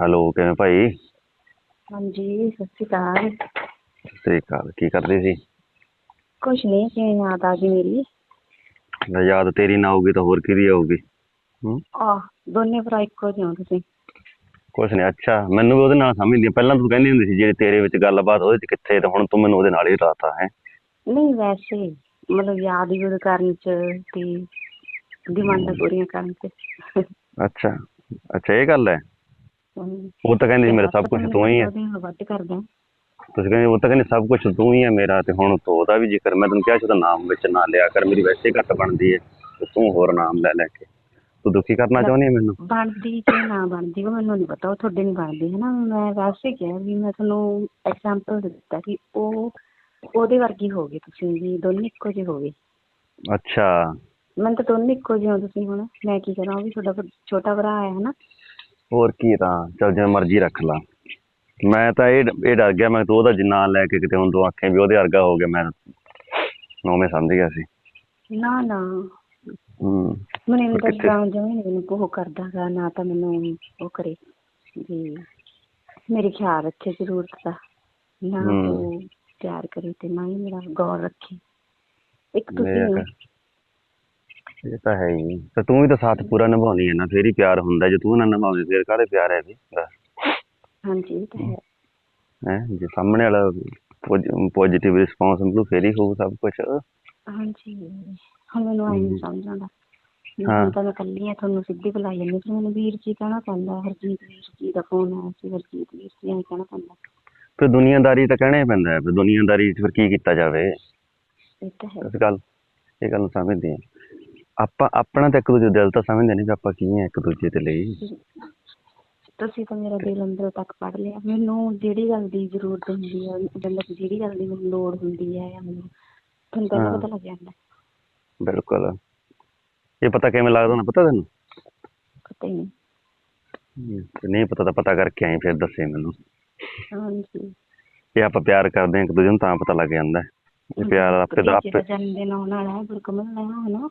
Hello ਕਿਵੇਂ ਭਾਈ? ਹਾਂਜੀ ਸਤਿ ਸ਼੍ਰੀ ਅਕਾਲ। ਸਤਿ ਸ੍ਰੀ ਅਕਾਲ ਕੀ ਕਰਦੇ ਸੀ? ਕੁਛ ਨਹੀਂ ਕਿਵੇਂ ਯਾਦ ਆ ਗਈ ਮੇਰੀ? ਲੈ ਯਾਦ ਤੇਰੀ ਨਾ ਆਊਗੀ ਤਾਂ ਹੋਰ ਕਿਹਦੀ ਆਊਗੀ? ਹੂੰ? ਆਹ ਦੋਨੇ ਭਰਾ ਇੱਕੋ ਜਿਹੇ ਹੋ ਤੁਸੀਂ। ਕੁਛ ਨਹੀਂ ਅੱਛਾ ਮੈਨੂੰ ਵੀ ਉਹਦੇ ਨਾਲ ਸਮਝਦੀ ਆ। ਪਹਿਲਾਂ ਤੂੰ ਕਹਿੰਦੀ ਹੁੰਦੀ ਸੀ ਜਿਹੜੀ ਤੇਰੇ ਵਿੱਚ ਗੱਲਬਾਤ ਉਹਦੇ ਚ ਕਿੱਥੇ ਤੇ ਹੁਣ ਤੂੰ ਮੈਨੂੰ ਉਹਦੇ ਨਾਲ ਹੀ ਲਾਤਾ ਹੈ? ਨਹੀਂ ਵੈਸੇ ਮਤਲਬ ਯਾਦ ਯੂਦ ਕਰਨ ਚ ਤੇ ਡਿਮਾਂਡਾਂ ਪੂਰੀਆਂ ਕਰਨ ਚ। ਅੱਛਾ ਅੱਛਾ ਇਹ ਗੱਲ ਹੈ। ਉਹ ਤਾਂ ਕਹਿੰਦੀ ਮੇਰਾ ਸਭ ਕੁਝ ਤੂੰ ਹੀ ਹੈ ਵੱਧ ਕਰਦਾ ਤੁਸੀਂ ਕਹਿੰਦੇ ਉਹ ਤਾਂ ਕਹਿੰਦੀ ਸਭ ਕੁਝ ਤੂੰ ਹੀ ਹੈ ਮੇਰਾ ਤੇ ਹੁਣ ਤੂੰ ਉਹਦਾ ਵੀ ਜ਼ਿਕਰ ਮੈਂ ਤੈਨੂੰ ਕਿਹਾ ਸੀ ਉਹਦਾ ਨਾਮ ਵਿੱਚ ਨਾ ਲਿਆ ਕਰ ਮੇਰੀ ਵੈਸੇ ਹੀ ਘੱਟ ਬਣਦੀ ਹੈ ਤੇ ਤੂੰ ਹੋਰ ਨਾਮ ਲੈ ਲੈ ਕੇ। ਤੂੰ ਦੁਖੀ ਕਰਨਾ ਚਾਹੁੰਦੀ ਹੈ ਮੈਨੂੰ? ਬਣਦੀ ਕਿ ਨਾ ਬਣਦੀ ਉਹ ਮੈਨੂੰ ਨਹੀਂ ਪਤਾ ਉਹ ਤੁਹਾਡੇ ਨਹੀਂ ਬਣਦੀ ਹੈ ਨਾ ਮੈਂ ਵੈਸੇ ਕਿਹਾ ਵੀ ਮੈਂ ਤੁਹਾਨੂੰ ਐਗਜ਼ਾਮਪਲ ਦਿੱਤਾ ਕਿ ਉਹ ਉਹਦੇ ਵਰਗੀ ਹੋ ਗਏ ਤੁਸੀਂ ਵੀ ਦੋਨੇ ਇੱਕੋ ਜਿਹੇ ਹੋ ਗਏ। ਅੱਛਾ। ਮੈਨੂੰ ਤਾਂ ਦੋਨੇ ਇੱਕੋ ਜਿਹੇ ਹੋ ਤੁਸੀਂ ਹੁਣ ਮੈਂ ਕੀ ਕਰਾਂ ਉਹ ਵੀ ਤੁਹਾਡਾ ਛੋਟਾ ਭਰਾ ਹੈ ਹਨਾ? ਹੋਰ ਕੀ ਤਾਂ ਚਲ ਜਿਵੇਂ ਮਰਜ਼ੀ ਰੱਖ ਲਾ। ਮੈਂ ਤਾਂ ਇਹ ਇਹ ਡਰ ਗਿਆ ਮੈਂ ਤੂੰ ਉਹਦਾ ਜਿੰਨਾ ਲੈ ਕੇ ਕਿਤੇ ਹੁਣ ਤੂੰ ਆਖੇ ਵੀ ਉਹਦੇ ਵਰਗਾ ਹੋ ਗਿਆ ਮੈਂ ਨੌਵੇਂ ਸਮਝ ਗਿਆ ਸੀ। ਨਾ ਨਾ। ਹੂੰ। ਮੈਨੂੰ ਉਹ ਇੰਦਾ ਕਿੱਥੇ? ਗਾਉਂ ਜਿਵੇਂ ਨੀ ਮੈਨੂੰ ਉਹ ਕਰਦਾਗਾ ਨਾ ਤਾਂ ਮੈਨੂੰ ਉਹ ਕਰੇ। ਵੀ ਮੇਰੇ ਖਿਆਲ ਰੱਖੇ ਜ਼ਰੂਰਤ ਦਾ। ਨਾ ਹਮ। ਉਹ ਪਿਆਰ ਕਰੇ ਤੇ ਨਾ ਹੀ ਮੇਰਾ ਗੌਰ ਰੱਖੇ। ਇੱਕ ਤੁਸੀਂ ਮੇਰਾ ਹੋ। ਇਹ ਤਾਂ ਹੈ ਹੀ। ਤੇ ਤੂੰ ਵੀ ਤਾਂ ਸਾਥ ਪੂਰਾ ਨਿਭਾਉਣੀ ਹੈ ਨਾ ਫੇਰ ਹੀ ਪਿਆਰ ਹੁੰਦਾ। ਜੇ ਤੂੰ ਨਾ ਨਿਭਾਵੇਂ ਫੇਰ ਕਾਹਦੇ ਪਿਆਰ ਹੈ ਵੀ? ਹਾਂਜੀ ਇਹ ਤਾਂ ਹੈ। ਹੈ? ਜੇ ਸਾਹਮਣੇ ਵਾਲਾ ਪੋਜ਼ਿਟਿਵ ਰਿਸਪੌਂਸ ਮਿਲੂ ਫੇਰ ਹੀ ਹੋਊ ਸਭ ਕੁਝ ਹਾਂਜੀ। ਹੁਣ ਮੈਨੂੰ ਆਈ ਨਹੀਂ ਸਮਝ ਆਉਂਦਾ। ਹਾਂ। ਤਾਂ ਮੈਂ ਇਕੱਲੀ ਆ ਤੁਹਾਨੂੰ ਸਿੱਧੀ ਬੁਲਾਈ ਜਾਂਦੀ ਮੈਨੂੰ ਵੀਰ ਜੀ ਕਹਿਣਾ ਪੈਂਦਾ ਹਰਜੀਤ ਵੀਰ ਜੀ ਦਾ ਫੋਨ ਆਇਆ ਸੀ ਹਰਜੀਤ ਵੀਰ ਜੀ ਐਂ ਕਹਿਣਾ ਪੈਂਦਾ। ਫਿਰ ਦੁਨੀਆਦਾਰੀ ਤਾਂ ਕਹਿਣਾ ਹੀ ਪੈਂਦਾ ਹੈ ਫਿਰ ਦੁਨੀਆਦਾਰੀ 'ਚ ਫਿਰ ਕੀ ਕੀਤਾ ਜਾਵੇ? ਇਹ ਤਾਂ ਹੈ। ਇਸ ਗੱਲ ਇਹ ਗੱਲ ਸਮਝਦੇ ਆ ਆਪਾਂ ਆਪਣਾ ਤਾਂ ਇੱਕ ਦੂਜੇ ਦਾ ਦਿਲ ਤਾਂ ਸਮਝਦੇ ਨਹੀਂ ਵੀ ਆਪਾਂ ਕੀ ਹੈ ਇੱਕ ਦੂਜੇ ਦੇ ਲਈ। ਤੁਸੀਂ ਤਾਂ ਮੇਰਾ ਦਿਲ ਅੰਦਰੋਂ ਤੱਕ ਪੜ ਲਿਆ। ਮੈਨੂੰ ਜਿਹੜੀ ਗੱਲ ਦੀ ਜ਼ਰੂਰਤ ਹੁੰਦੀ ਹੈ ਮਤਲਬ ਜਿਹੜੀ ਗੱਲ ਦੀ ਮੈਨੂੰ ਲੋੜ ਹੁੰਦੀ ਹੈ ਜਾਂ ਮੈਨੂੰ ਤੁਹਾਨੂੰ ਹਾਂ। ਪਤਾ ਲੱਗ ਜਾਂਦਾ। ਬਿਲਕੁਲ। ਇਹ ਪਤਾ ਕਿਵੇਂ ਲੱਗਦਾ ਨਾ ਪਤਾ ਤੈਨੂੰ? ਪਤਾ ਹੀ ਨਹੀਂ। ਤੇ ਨਹੀਂ ਪਤਾ ਤਾਂ ਪਤਾ ਕਰਕੇ ਆਈ ਫਿਰ ਦੱਸੇ ਮੈਨੂੰ। ਹਾਂਜੀ। ਇਹ ਆਪਾਂ ਪਿਆਰ ਕਰਦੇ ਹਾਂ ਇੱਕ ਦੂਜੇ ਨੂੰ ਤਾਂ ਪਤਾ ਲੱਗ ਜਾਂਦਾ। ਇਹ ਪਿਆਰ ਆਪੇ ਦਾ ਆਪੇ ਜਨਮ ਦਿਨ ਆਉਣ ਵਾਲਾ ਹੈ ਦਾ ਹਨਾ? ਹਾਂ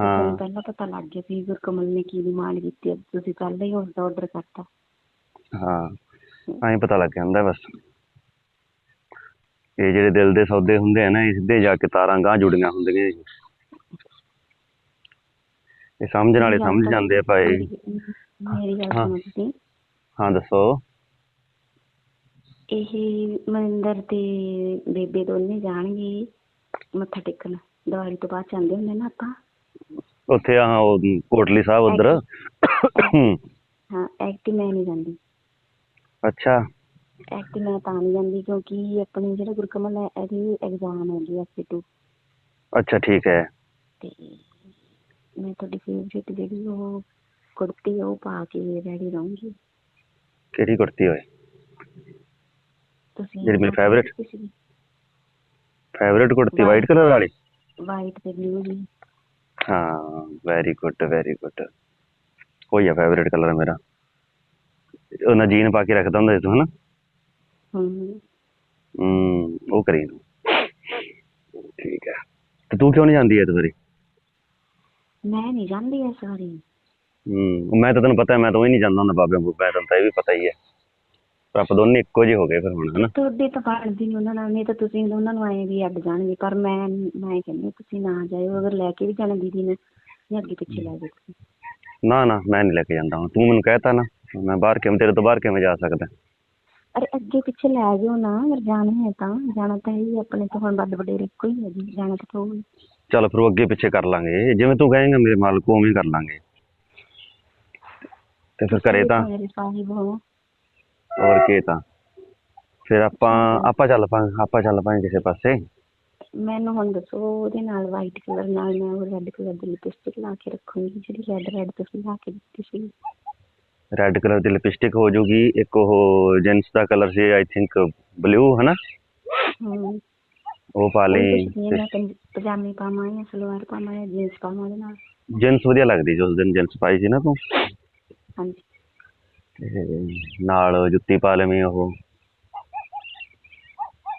ਤੁਹਾਨੂੰ ਪਹਿਲਾਂ ਪਤਾ ਲੱਗ ਗਿਆ ਵੀ ਗੁਰਕਮਲ ਨੇ ਕੀ ਡਿਮਾਂਡ ਕੀਤੀ ਹੈ ਤੁਸੀਂ ਕੱਲ ਹੀ ਉਸ ਦਾ ਆਰਡਰ ਕਰਤਾ। ਹਾਂ ਐਂ ਪਤਾ ਲੱਗ ਜਾਂਦਾ ਬਸ। ਇਹ ਜਿਹੜੇ ਦਿਲ ਦੇ ਸੌਦੇ ਹੁੰਦੇ ਆ ਨਾ ਇਹ ਸਿੱਧੇ ਜਾ ਕੇ ਤਾਰਾਂ ਗਾਂ ਜੁੜੀਆਂ ਹੁੰਦੀਆਂ ਇਹ ਇਹ ਸਮਝਣ ਵਾਲੇ ਸਮਝ ਜਾਂਦੇ ਆ ਭਾਈ। ਮੇਰੀ- ਗੱਲ। ਸੁਣੋ ਤੁਸੀਂ। ਹਾਂ ਦੱਸੋ। ਇਹ ਮਨਿੰਦਰ ਤੇ ਬੇਬੇ ਦੋਨੇ ਜਾਣਗੇ ਮੱਥਾ ਟੇਕਣ। ਦੀਵਾਲੀ ਤੋਂ ਬਾਅਦ ਜਾਂਦੇ ਹੁੰਦੇ ਨਾ ਆਪਾਂ। ਉੱਥੇ ਆ ਉਹ ਕੋਟਲੀ ਸਾਹਿਬ ਉਧਰ। ਹਾਂ ਐਕਟਿਵ ਮੈਂ ਨਹੀਂ ਜਾਂਦੀ। ਅੱਛਾ। ਐਕਟਿਵ ਮੈਂ ਤਾਂ ਨਹੀਂ ਜਾਂਦੀ ਕਿਉਂਕਿ ਆਪਣੇ ਜਿਹੜਾ ਗੁਰਕਮਲ ਹੈ ਇਹਦੀ ਐਗਜ਼ਾਮ ਹੈ ਜੀ ਐਸਪੀ ਟੂ ਅੱਛਾ ਠੀਕ ਹੈ। ਤੇ ਮੈਂ ਤੁਹਾਡੀ ਫੇਵਰੇਟ ਜਿਹੜੀ ਉਹ ਕੁੜਤੀ ਉਹ ਪਾ ਕੇ ਰੈਡੀ ਰਹੂੰਗੀ। ਕਿਹੜੀ ਕੁੜਤੀ ਹੋਏ ਤੁਸੀਂ ਜਿਹੜੀ ਮੇਰੀ favorite? ਫੇਵਰੇਟ ਕੁੜਤੀ ਵਾਈਟ ਕਲਰ ਵਾਲੀ? ਵਾਈਟ ਤੇ ਬਲੂ ਜੀ। ਹਾਂ ਵੈਰੀ ਗੁੱਡ ਵੈਰੀ ਗੁੱਡ ਕੋਈ ਆ ਫੇਵਰੇਟ ਕਲਰ ਮੇਰਾ ਉਹ ਨਜੀਨ ਪਾ ਕੇ ਰੱਖਦਾ ਹੁੰਦਾ ਸੀ ਤੂੰ ਹਨਾ ਹੂੰ ਹੂੰ ਉਹ ਕਰੀ ਤੂੰ ਠੀਕ ਹੈ ਤੇ ਤੂੰ ਕਿਉਂ ਨਹੀਂ ਜਾਂਦੀ ਐ ਵਾਰੀ ਮੈਂ ਨਹੀਂ ਜਾਂਦੀ ਇਸ ਵਾਰੀ ਹੂੰ ਮੈਂ ਤਾਂ ਤੈਨੂੰ ਪਤਾ ਮੈਂ ਤਾਂ ਉਹ ਹੀ ਨਹੀਂ ਜਾਂਦਾ ਹੁੰਦਾ ਬਾਬਿਆਂ ਬੁੱਬਿਆਂ ਤੈਨੂੰ ਤਾਂ ਇਹ ਵੀ ਪਤਾ ਹੀ ਹੈ ਪਰ ਆਪਾਂ ਦੋਨੇ ਇੱਕੋ ਜਿਹੇ ਹੋ ਗਏ ਫਿਰ ਹੁਣ ਹਨਾ? ਤੁਹਾਡੀ ਤਾਂ ਬਣਦੀ ਨਹੀਂ ਉਹਨਾਂ ਨਾਲ ਨਹੀਂ ਤਾਂ ਤੁਸੀਂ ਉਹਨਾਂ ਨੂੰ ਆਏ ਵੀ ਅੱਡ ਜਾਣਗੇ ਪਰ ਮੈਂ ਮੈਂ ਕਹਿੰਦੀ ਹਾਂ ਤੁਸੀਂ ਨਾ ਜਾਇਓ ਅਗਰ ਲੈ ਕੇ ਵੀ ਜਾਣਾ ਦੀਦੀ ਨੇ ਜਾਂ ਅੱਗੇ ਪਿੱਛੇ ਲੈ ਜਾਓ ਤੁਸੀਂ। ਨਾ ਨਾ ਮੈਂ ਨਹੀਂ ਲੈ ਕੇ ਜਾਂਦਾ ਹੁਣ ਤੂੰ ਮੈਨੂੰ ਕਹਿਤਾ ਨਾ ਮੈਂ ਬਾਹਰ ਕਿਵੇਂ ਤੇਰੇ ਤੋਂ ਬਾਹਰ ਕਿਵੇਂ ਜਾ ਸਕਦਾ? ਅਰੇ ਅੱਗੇ ਪਿੱਛੇ ਲੈ ਜਾਓ ਨਾ ਅਗਰ ਜਾਣਾ ਹੈ ਤਾਂ ਜਾਣਾ ਤਾਂ ਇਹ ਆਪਣੇ ਤੋਂ ਹੁਣ ਵੱਡ ਵਡੇਰੇ ਇੱਕੋ ਹੀ ਹੈ ਜੀ ਜਾਣਾ ਤਾਂ ਪਊਗਾ। ਚੱਲ ਫਿਰ ਉਹ ਅੱਗੇ ਪਿੱਛੇ ਕਰ ਲਾਂਗੇ ਜਿਵੇਂ ਤੂੰ ਕਹੇਂਗਾ ਮੇਰੇ ਮਾਲਕ ਉਵੇਂ ਹੀ ਕਰ ਲਾਂਗੇ। ਤੇ ਫਿਰ ਘਰੇ ਤਾਂ ਮੇਰੇ ਸਾਹਿਬ ਹੋ ਹੋਰ ਕੀ ਤਾਂ। ਫਿਰ ਆਪਾਂ ਆਪਾਂ ਚੱਲ ਪਾਂ ਆਪਾਂ ਚੱਲ ਪਾਂਗੇ ਕਿਸੇ ਪਾਸੇ। ਮੈਨੂੰ ਹੁਣ ਦੱਸੋ ਉਹਦੇ ਨਾਲ ਵਾਈਟ ਕਲਰ ਨਾਲ ਮੈਂ ਉਹ ਰੈੱਡ ਕਲਰ ਦੀ ਲਿਪਸਟਿਕ ਲਾ ਕੇ ਰੱਖੂੰਗੀ ਜਿਹੜੀ ਰੈੱਡ ਰੈੱਡ ਤੁਸੀਂ ਲਾ ਕੇ ਦਿੱਤੀ ਸੀ। ਰੈੱਡ ਕਲਰ ਦੀ ਲਿਪਸਟਿਕ ਹੋ ਜੂਗੀ ਇੱਕ ਉਹ ਜੀਨਸ ਦਾ ਕਲਰ ਸੀ ਆਈ ਥਿੰਕ ਬਲੂ ਹਨਾ? ਉਹ ਪਾ ਲਈ ਪਜਾਮੀ ਪਾਵਾਂ ਜਾਂ ਸਲਵਾਰ ਪਾਵਾਂ ਜਾਂ ਜੀਨਸ ਪਾਵਾਂ ਉਹਦੇ ਨਾਲ? ਜੀਨਸ ਵਧੀਆ ਲੱਗਦੀ ਜੋ ਉਸ ਦਿਨ ਜੀਨਸ ਪਾਈ ਸੀ ਨਾ ਤੂੰ। ਹਾਂਜੀ। ਤੇ ਨਾਲ ਜੁੱਤੀ ਪਾ ਲਵੇਂ ਉਹ।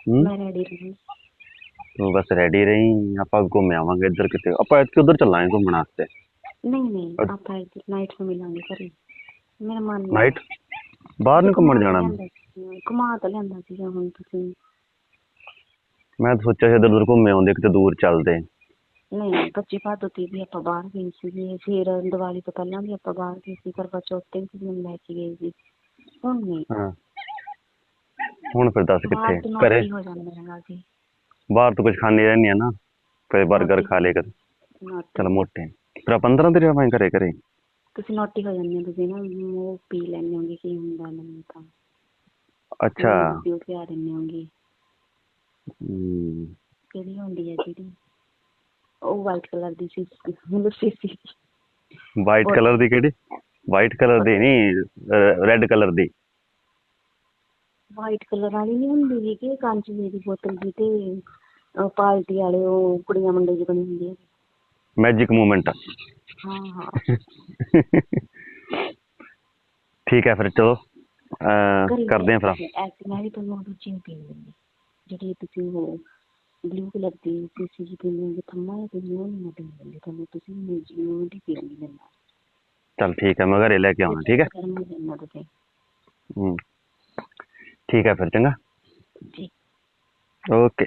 ਹੂੰ? ਮੈਂ ਰੈਡੀ ਰਹੂੰਗੀ ਤੂੰ ਬਸ ਰੈਡੀ ਰਹੀ ਆਪਾਂ ਘੁੰਮ ਆਵਾਂਗੇ ਇੱਧਰ ਕਿਤੇ। ਆਪਾਂ ਇੱਥੇ ਉੱਧਰ ਚੱਲਾਂਗੇ ਘੁੰਮਣ ਵਾਸਤੇ। ਨਹੀਂ ਨਹੀਂ ਆਪਾਂ ਇੱਕ ਨਾਈਟ ਨੂੰ ਮਿਲਾਂਗੇ ਘਰੇ। ਮੇਰਾ ਮਨ ਨਹੀਂ- ਨਾਈਟ ਬਾਹਰ ਨੂੰ ਘੁੰਮਣ ਜਾਣਾ? ਘੁਮਾ ਤਾਂ ਲਿਆਂਦਾ ਸੀਗਾ ਹੁਣ ਤੁਸੀਂ। ਮੈਂ ਸੋਚਿਆ ਸੀ ਇੱਧਰ ਉੱਧਰ ਘੁੰਮੇ ਆਉਂਦੇ ਕਿਤੇ ਦੂਰ ਚੱਲਦੇ। ਨਹੀਂ ਬੱਚੇ ਭਾਦੋ ਤੇ ਵੀ ਆਪਾਂ ਬਾਹਰ ਗਏ ਸੀਗੇ ਫਿਰ ਦੀਵਾਲੀ ਤੋਂ ਪਹਿਲਾਂ ਵੀ ਆਪਾਂ ਬਾਹਰ ਗਏ ਸੀ ਕਰਵਾ ਚੌਥ ਤੇ ਵੀ ਮੈਨੂੰ ਲੈ ਕੇ ਗਏ ਸੀ। ਹੁਣ ਨਹੀਂ। ਹਾਂ। ਹੁਣ ਫਿਰ ਦੱਸ ਬਾਹਰ ਕਿੱਥੇ? ਤੋਂ ਘਰੇ? ਨੌਟੀ ਹੋ ਜਾਂਦੇ ਹੈਗਾ ਜੀ? ਬਾਹਰ ਤੋਂ ਕੁਝ ਖਾਣੇ ਰਹਿੰਦੇ ਆ ਨਾ ਕਦੇ 버ਗਰ ਖਾ ਲੇ ਨੌਟੀ। ਚਲ ਮੋਟੇ। ਫਿਰ 15 ਦਿਨ ਰਹਾਂ ਘਰੇ ਘਰੇ? ਤੁਸੀਂ ਨੌਟੀ ਹੋ ਜਾਂਦੇ ਹੋ ਤੁਸੀਂ ਨਾ ਉਹ ਪੀ ਲੈਂਦੇ ਹੋਗੇ ਕੀ ਹੁੰਦਾ ਮੈਨੂੰ ਤਾਂ। ਅੱਛਾ। ਪਿਓ ਪਿਆ ਦਿੰਦੇ ਹੋਗੇ। ਹਮ, ਕਿਹੜੀ ਹੁੰਦੀ ਹੈ ਜਿਹੜੀ? ਉਹ ਵਾਈਟ ਕਲਰ ਦੀ ਸੀ ਲੱਸੀ ਸੀ। ਵਾਈਟ ਕਲਰ ਦੀ ਕਿਹੜੀ? ਵਾਈਟ ਕਲਰ ਦੀ ਨਹੀਂ ਰੈੱਡ ਕਲਰ ਦੀ। ਵਾਈਟ ਕਲਰ ਵਾਲੀ ਨਹੀਂ ਹੁੰਦੀ ਜੀ ਕਿ ਕੰਚ ਦੀ ਬੋਤਲ ਜੀ ਤੇ ਪਾਰਟੀ ਵਾਲੇ ਉਹ ਕੁੜੀਆਂ ਮੁੰਡੇ ਜੀ ਬਣੀ ਹੁੰਦੀ ਹੈ ਮੈਜਿਕ ਮੂਵਮੈਂਟ ਹਾਂ ਹਾਂ। ਠੀਕ ਹੈ ਫਿਰ ਚਲੋ ਕਰਦੇ ਆ ਫਿਰ। ਐਸੇ ਮੈਂ ਵੀ ਤੁਹਾਨੂੰ ਦੂਜੀ ਪੀਣ ਦਿੰਦੀ। ਜਿਹੜੀ ਤੁਸੀਂ ਉਹ ਦੀ ਤੁਸੀਂ ਜੀ ਪੀਂਦੇ ਹੋ ਥੰਮਾ ਤੁਸੀਂ ਉਹ ਨਹੀਂ ਪੀਣ ਦਿੰਦੀ ਤੁਹਾਨੂੰ ਤੁਸੀਂ ਮੈਨੂੰ ਜੀ ਉਹ ਨਹੀਂ ਪੀਣ ਦਿੰਦਾ ਚਲ ਠੀਕ ਹੈ ਮੈਂ ਘਰੇ ਲੈ ਕੇ ਆਉਣਾ ਠੀਕ ਹੈ? ਹੋ। ਠੀਕ ਹੈ ਫਿਰ ਚੰਗਾ। ਜੀ। ਓਕੇ।